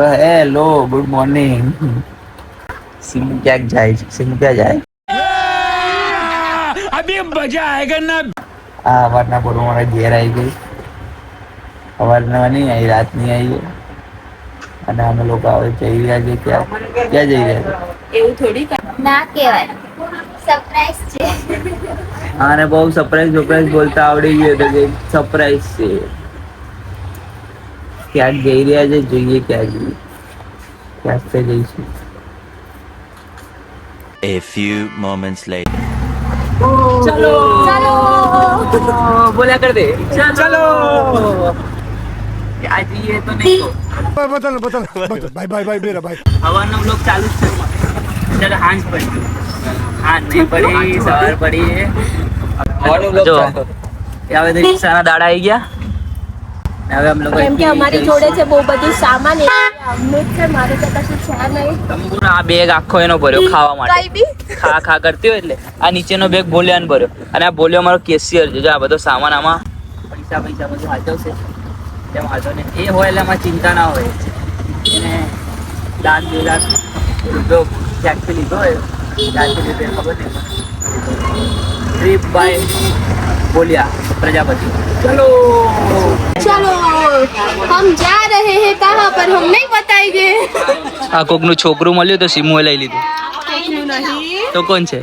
Hello good morning. Sim ક્યાંક જાય છે? સિમ ક્યાં જાય? અભી મજા આયેગા ના. આ અવારના બોલો મારા ઘેર આવી ગઈ. અવારના નહીં આવી રાતની આવી અને અમે લોકો હવે જઈ રહ્યા છે ક્યાં ક્યાં જઈ રહ્યા છે? એવું થોડી ના કહેવાય. સરપ્રાઈઝ છે. આને બહુ સરપ્રાઈઝ સરપ્રાઈઝ બોલતા આવડી ગયું તો સરપ્રાઈઝ છે. ક્યાંક જઈ રહ્યા છે જોઈએ ક્યાં જઈએ. ક્યાંક તો જઈશું. A few moments later. ચલો. ચલો. બોલ્યા કર દે ચલો. નહીં બતાલો બતાલો બાય બાય ચાલુ છે ચલો હાંજ પડી. હાંજ પડી સવાર પડી. દાડા આવી ગયા. હવે અમે લોકો કેમ કે અમારી જોડે છે બહુ બધું સામાન અમને છે મારે તો કશું છે નહીં. તંબુનો આ બેગ આખો એનો ભર્યો ખાવા માટે. કઈ બી. ખા ખા કરતી હોય એટલે. આ નીચેનો બેગ બોલ્યાન ભર્યો. અને આ બોલ્યો મારો કેશિયર જો આ બધો સામાન આમાં પૈસા પૈસા બધું હાચવશે તેમ નહીં? એ હોય એટલે અમારે ચિંતા ના હોય. એને દાંત બે દાંત લીધો ક્યાંકથી લીધો હોય લીધો ખબર નહીં. ટ્રીપ બાય બોલિયા प्रजापति चलो चलो हम जा रहे हैं कहाँ पर हम नहीं બતાएंगे આ કોકનું છોકરું મળ્યું તો સિમુએ લઈ લીધું. તો કોણ છે?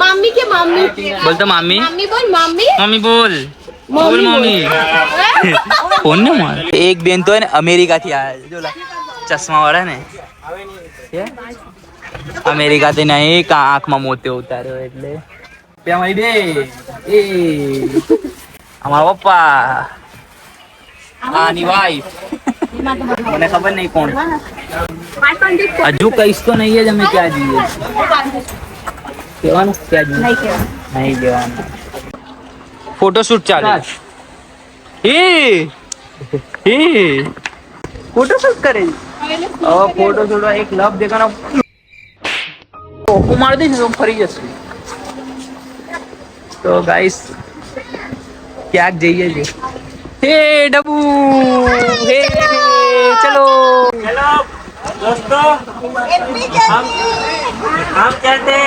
મમ્મી કે મમ્મી બોલ તો મામી. મમ્મી બોલ મમ્મી મમ્મી બોલ. બોલ મમ્મી ફોન ને માર. એક બેન તો અમેરિકા થી આયા જો ચશ્મા વાળા ને. છે? અમેરિકા થી નહીં કા આંખમાં મોતી ઉતાર્યો એટલે. બે મારી બે એ. અમારા પપ્પા. આની વાઈફ મને ખબર નહીં કોણ. હજુ કહીશ તો નહીં જ અમે ક્યાં જઈએ. કહેવાનું ક્યાં જઈએ? નહીં કહેવાનું. ફોટોશૂટ ચાલે. એ એ ફોટોશૂટ કરે. હવે ફોટોશૂટ એક લવ દેખાનો હું મારી દઈશ હું ફરી જશે તો ગાઈસ ક્યાંક જઈએ છે હે ડબુ હે ચલો. હેલો દોસ્તો. આમ કહેતે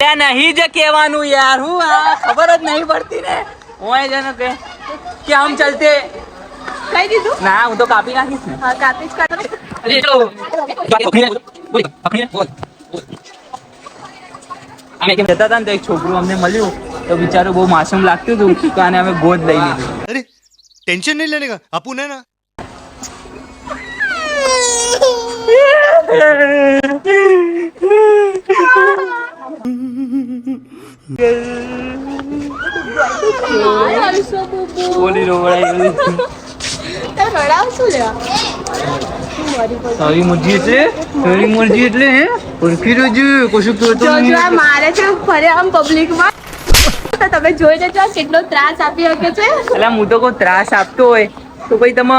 તે નહીં જ કહેવાનું યાર હું આ ખબર જ નહીં પડતી ને. હું એ જનો કે કે આમ ચાલતે. કઈ દીધું? ના હું તો કાપી નાખીશ ને. હા કાપી જ કાઢો. જતા હતા ને તો એક છોકરું અમને મળ્યું તો બિચારું બહુ માસૂમ લાગતું હતું તો આને અમે ગોદ લઈ લીધું. અરે ટેન્શન નહીં લેને કા? ને બોલી રોવડાઈ લેવા તારી મરજી એટલે તારી મરજી એટલે હે? ઓળખી રહ્યો કશું તો જો જો મારે છે ફરે આમ પબ્લિકમાં તો તમે જોઈ લેજો કેટલો ત્રાસ આપી શકે છે. એટલે હું તો કોઈ ત્રાસ આપતો હોય. તો ભાઈ તમે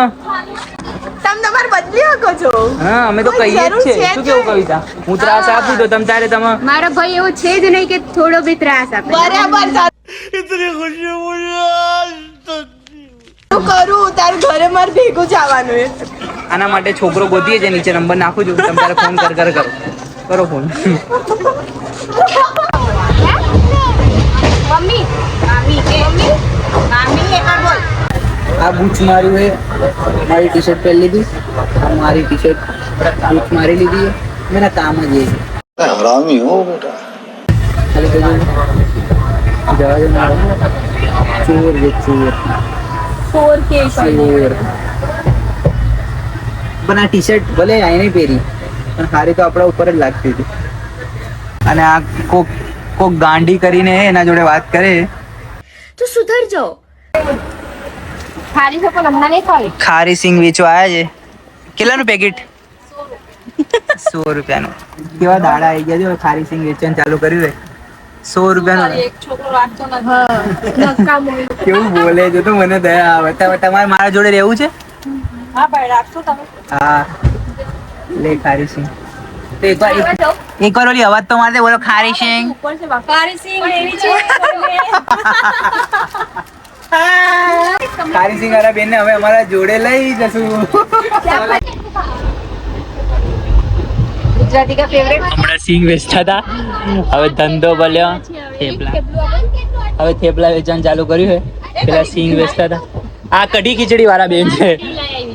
તમે તમાર બદલી શકો છો. હા અમે તો કહીએ છે. શું કેવું કવિતા? હું ત્રાસ આપું તો તમે તારે તમે મારો ભાઈ એવો છે જ નહીં કે થોડો બી ત્રાસ આપે. બરાબર ઇતની ખુશી મુજે તો કરું? તાર ઘરે માર ભેગું જવાનું છે. આના માટે છોકરો ગોતીએ છે નીચે નંબર નાખું છું. તમે તારે ફોન કર કર કરો. કરો ફોન આ બૂચ માર્યું હે મારી ટી શર્ટ પહેરી લીધી. મારી ટી શર્ટ બૂચ મારી લીધી હે મેરા કામ જ એ હરામી હો બેટા. ખાલી કહ્યું જવા દે ચોર જે ચોર. ચોર કે ચોર. પણ આ ટી શર્ટ ભલે આ નહીં પહેરી પણ સારી તો આપણા ઉપર જ લાગતી હતી. અને આ કોક કોક ગાંડી કરીને એના જોડે વાત કરે. તો સુધર જો ખારી છે પણ હમણાં નહીં ખાવી ખારી સિંગ વેચવા આવ્યા છે. કેટલાનું પેકેટ? સો રૂપિયાનું. કેવા દાડા આવી ગયા છે ખારી સિંગ વેચવાનું ચાલુ કર્યું છે. સો રૂપિયાનું. કેવું બોલે છે તો મને દયા આવે. તમે- તમારે મારા જોડે રહેવું છે? હા ભાઈ રાખશો તમે? હા. લે ખારી સિંગ તો એકવાર એકવાર ઓલી અવાજ તો મારતે બોલો ખારી સિંગ ઉપર સિંહ એવી છે. કારી સિંહ વાળા બેન ને હવે અમારા જોડે લઈ જશું. ગુજરાતી કા ફેવરેટ હમણાં સિંગ વેચતા હતા. હવે ધંધો બલ્યો. થેપલા. હવે થેપલા વેચવાનું ચાલુ કર્યું છે. પેલા સિંગ વેચતા હતા. આ કઢી ખીચડી વાળા બેન છે.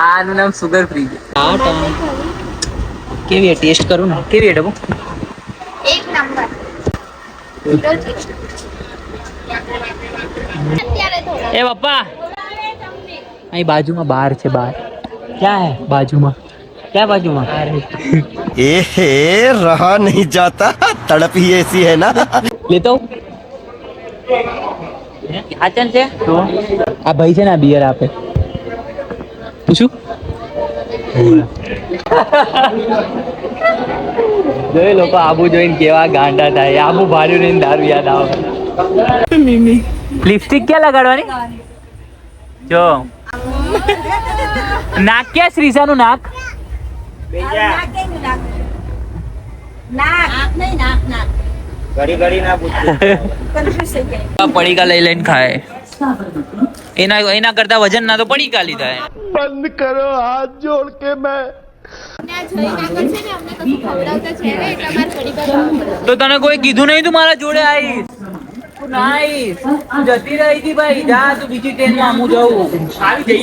આનું નામ સુગર ફ્રી છે કેવી ટેસ્ટ કરું ને કેવી ડબુ એક નંબર અત્યારે તો એ પપ્પા અહીં બાજુમાં બાર છે બાર ક્યાં હે બાજુમાં ક્યાં બાજુમાં ए रहा नहीं जाता तड़प ही ऐसी है ना લેતો આચન છે આ ભાઈ છે ને આ બિયર આપે પૂછું જોઈ લોકો આબુ જોઈને કેવા ગાંડા થાય. આબુ ભાર્યું નહીં દારૂ યાદ આવે. લિપસ્ટિક ક્યાં લગાડવાની? જો. નાક ક્યાં શ્રીસાનું નાક? નાક કેનું નાક નાક નહીં નાક નાક કન્ફ્યુઝ થઈ જાય પડીકા લઈ લઈને ખાય. એના એના કરતા વજન ના તો પડીકા લીધા બંધ કરો હાથ જોડ કે મેં. તો તને કોઈ કીધું નહીં તું મારા જોડે આવીશ? જતી રહી હતી ભાઈ. જા તું બીજી ટ્રેનમાં હું જઉં. આવી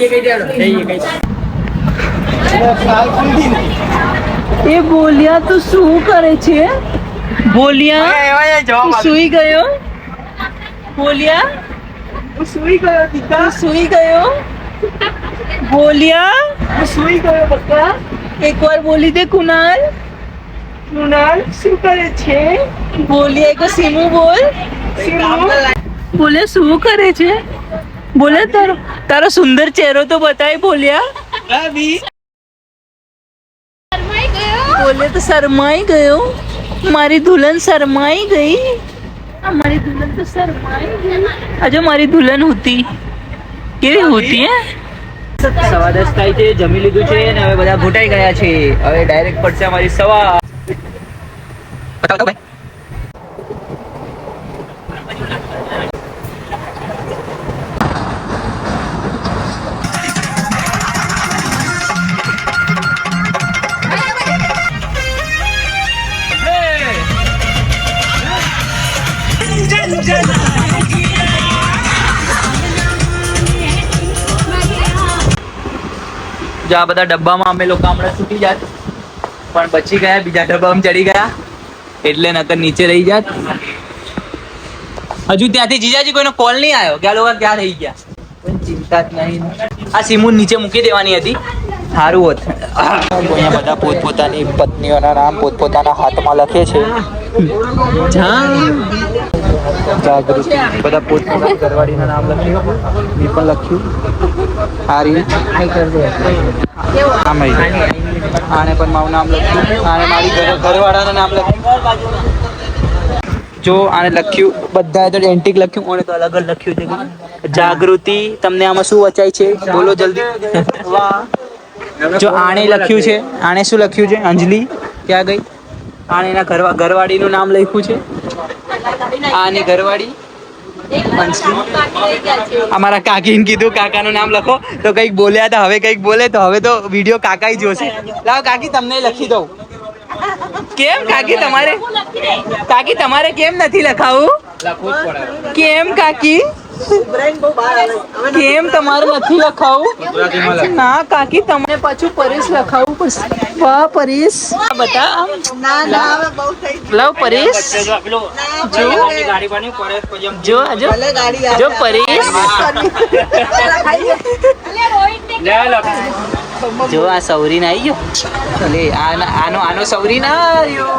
એ બોલ્યા તું શું કરે છે? બોલ્યા સુઈ ગયો? બોલ્યા સુઈ ગયો સુઈ ગયો? બોલ્યા સુઈ ગયો બક્કા એકવાર બોલી દે કુનાલ કુનાલ શું કરે છે બોલી એક સીમુ બોલ સીમુ બોલે શું કરે છે બોલે તારો તારો સુંદર ચહેરો તો બતાય બોલ્યા શરમાઈ બોલે તો શરમાઈ ગયો મારી દુલ્હન શરમાઈ ગઈ મારી દુલ્હન તો શરમાઈ ગઈ આજે મારી દુલ્હન હતી કેવી હોતી હે સવા દસ થાય છે, જમી લીધું છે ને હવે બધા ઘૂંટાઈ ગયા છે. હવે ડાયરેક્ટ પડશે અમારી સવા બતાવો જો આ બધા ડબ્બામાં અમે લોકો હમણાં છૂટી જાત. પણ બચી ગયા બીજા ડબ્બામાં ચડી ગયા. એટલે નકર નીચે રહી જાત. હજુ ત્યાંથી જીજાજી કોઈનો કોલ નહીં આવ્યો. કે આ લોકો ક્યાં રહી ગયા. પણ ચિંતા જ નહીં. આ સિમુન નીચે મૂકી દેવાની હતી. સારું હોત. અહીંયા બધા પોતપોતાની પત્નીઓના નામ પોતપોતાના હાથમાં લખે છે. જાગૃતિ. બધા પોતપોતાના ઘરવાળીના નામ લખ્યું. મેં પણ લખ્યું. હારી આમ આવી. આને પણ મારું નામ લખ્યું. આને મારી ઘરવાળાનું નામ લખ્યું. જો આને લખ્યું બધાએ તો એન્ટિક લખ્યું. ઓને તો અલગ અલગ લખ્યું છે. જાગૃતિ તમને આમાં શું વચાય છે? બોલો જલ્દી. જો આણે લખ્યું છે આણે શું લખ્યું છે? અંજલિ. ક્યાં ગઈ? આણે એના ઘરવાળીનું નામ લખ્યું છે. આની ઘરવાળી અમારા કાકીને કીધું કાકાનું નામ લખો. તો કંઈક બોલ્યા હતા હવે કંઈક બોલે તો હવે તો વીડિયો કાકાઈ જોશે લાવ કાકી તમને લખી દઉં. કેમ કાકી તમારે? કાકી તમારે કેમ નથી લખાવું? કેમ કાકી? કેમ તમારે નથી લખાવું? ના કાકી તમને પાછું પરેશ લખાવું પડશે. વાહ પરેશ. આ બતા ના ના હવે બહુ થઈ લવ પરેશ. જો જો જો જો. પરેશ. જો આ સૌરી ના આવી ગયો. લે આનો આનો આનો સૌરી ના આવ્યો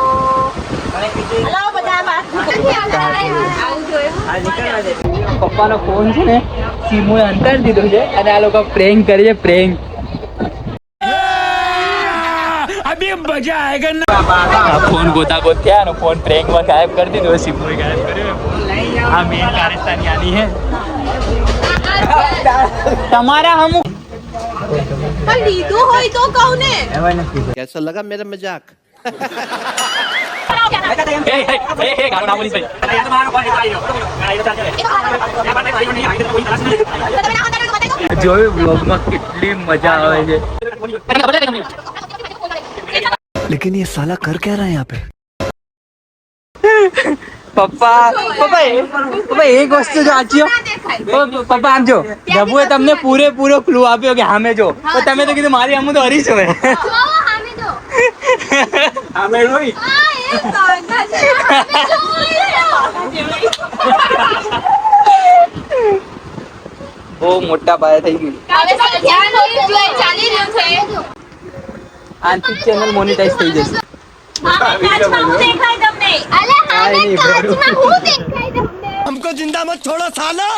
હલો બધા બાર આવું જોયું પપ્પાનો ફોન છે ને સીમોએ અંતર દીધો છે અને આ લોકો પ્રેંગ કરીએ પ્રેંગ અભી મજા આયેગા ફોન ગોતા ગોત ફોન પ્રેંગમાં ગાયબ કરી દીધો સીમોએ આ મેન કારસ્તાની તમારા હમ હોય કહું લગા મેરા મજાક? હે હે હે હે ગાળો ના બોલીશ ભાઈ જોયું બ્લોગમાં કેટલી મજા આવે છે लेकिन ये साला कर क्या रहा है यहाँ पे પપ્પા પપ્પા એ- પપ્પા એક વસ્તુ જો આચ્યો ના દેખાય ઓ, પપ્પા આમ જો જબુએ તમને પૂરેપૂરો ક્લુ આપ્યો કે સામે જો તો તમે તો કીધું મારી આમ તો હરીશ હવે જો સામે જો સામે રોઈ આ એ કાંટા છે સામે જો. બહુ મોટા પાયે થઈ ગયું હવે ધ્યાન જોઈ ચાલી રહ્યું છે આંતરિક ચેનલ મોનેટાઈઝ થઈ જશે કાચમાં હું દેખાય તમને અલે હામે કાચમાં હું દેખાય તમને हमको जिंदा मत छोड़ो सालो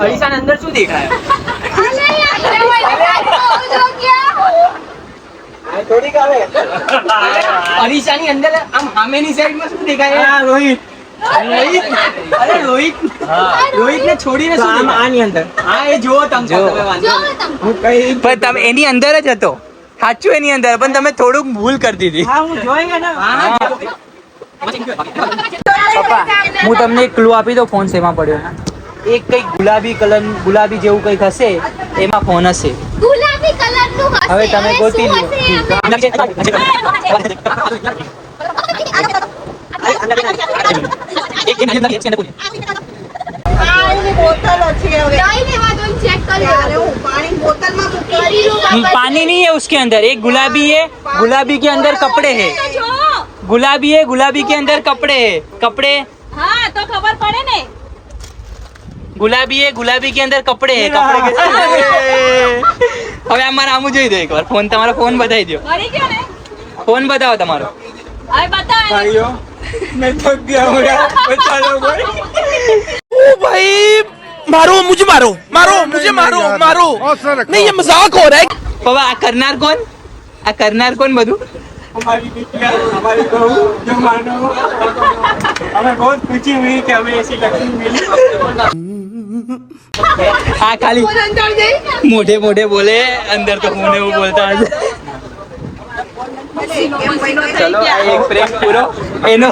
અરીસાની અંદર શું દેખાય અલે આવે. અરીસાની અંદર આમ સામેની સાઈડમાં શું દેખાય? રોહિત. રોહિત? અરે રોહિત. રોહિત ને છોડીને શું દેખાય? આની અંદર. હા એ જુઓ તમે જો તમે પણ તમે એની અંદર જ હતો. સાચું એની અંદર પણ તમે થોડુંક ભૂલ કરી દીધી. પપ્પા હું તમને એક ક્લુ આપી દઉં ફોન શેમાં પડ્યો એક કઈ ગુલાબી કલર ગુલાબી જેવું કંઈક હશે એમાં ફોન હશે. હવે તમે ગોતી શું હશે પાણીની બોટલ છે હવે નહીં લેવા દો ચેક કરી ત્યારે લો હું પાણી બોટલમાં મૂકી કરી લો पानी नहीं है उसके अंदर एक गुलाबी है गुलाबी के अंदर कपड़े हैं જો गुलाबी है गुलाबी के अंदर कपड़े है कपड़े હા તો ખબર પડે ને गुलाबी है गुलाबी के अंदर कपड़े है कपड़े के હવે અમારે આમ જોઈ દો એકવાર ફોન તમારો ફોન બતાવી દો મરી ગયો ને ફોન બતાવો તમારો હવે બતાવ भाई मारो मुझे मारो मारो मुझे मारो मारो नहीं ये मजाक हो रहा है પપ્પા આ કરનાર કોણ આ કરનાર કોણ બધું હા ખાલી ફોન અંદર ખાલી મોઢે મોઢે બોલે અંદર તો હું એવું બોલતા હશે. ચલો આ એક પ્રેમ પૂરો. એનો